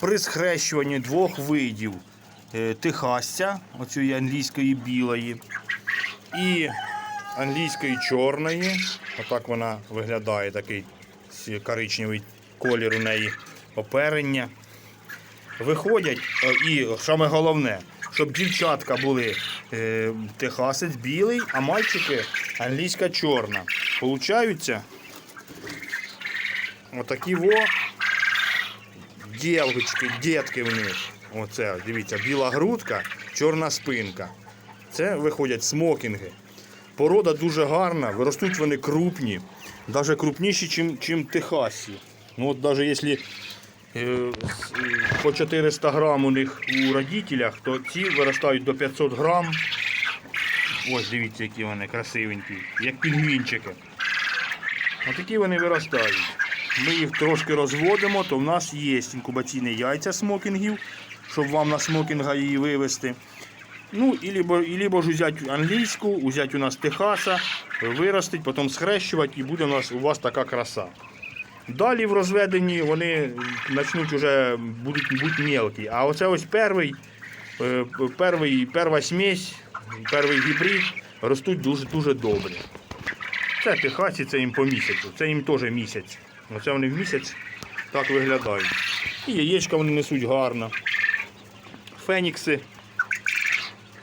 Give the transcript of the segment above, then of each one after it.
при схрещуванні двох видів е, техасця, оцієї англійської білої, і англійської чорної. Отак вона виглядає, такий коричневий колір у неї оперення. Виходять, е, і саме головне, щоб дівчатка були е, техасець білий, а мальчики англійська чорна. Получаються отакі во дівчатки, дітки в них. Оце, дивіться, біла грудка, чорна спинка. Це виходять смокінги. Порода дуже гарна, виростуть вони крупні, навіть крупніші, ніж чим техасі. Ну от навіть якщо е, е, по 400 грам у них у родителях, то ці виростають до 500 грам. Ось дивіться, які вони красивенькі, як пінгвінчики. Отакі вони виростають. Ми їх трошки розводимо, то в нас є інкубаційні яйця смокінгів, щоб вам на смокінга її вивести. Ну, і либо, ж взяти англійську, взяти у нас Техаса, виростить, потім схрещувати і буде у, нас, у вас така краса. Далі в розведенні вони почнуть уже будуть бути мелкі. А оце ось перший, е, перший, перша смесь, перший гібрид ростуть дуже, дуже добре. Це техасі, це їм по місяцю, це їм теж місяць. Оце вони в місяць так виглядають. І яєчка вони несуть гарно. Фенікси.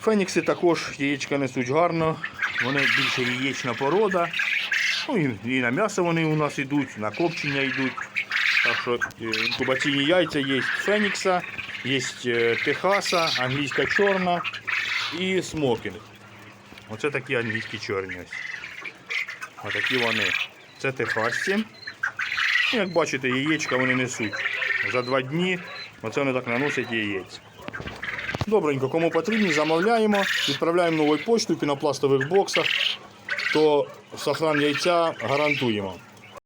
Фенікси також яєчка несуть гарно. Вони більше яєчна порода. Ну і, і на м'ясо вони у нас йдуть, на копчення йдуть. Так що е, інкубаційні яйця є Фенікса, є е, Техаса, англійська чорна і смокінг. Оце такі англійські чорні. ось. Отакі вони. Це техасці. Ну, Як бачите, яєчка вони несуть. За два дні оце вони так наносять яєць. Добренько, кому потрібні, замовляємо, відправляємо новою почтою пінопластових боксах, то сохран яйця гарантуємо.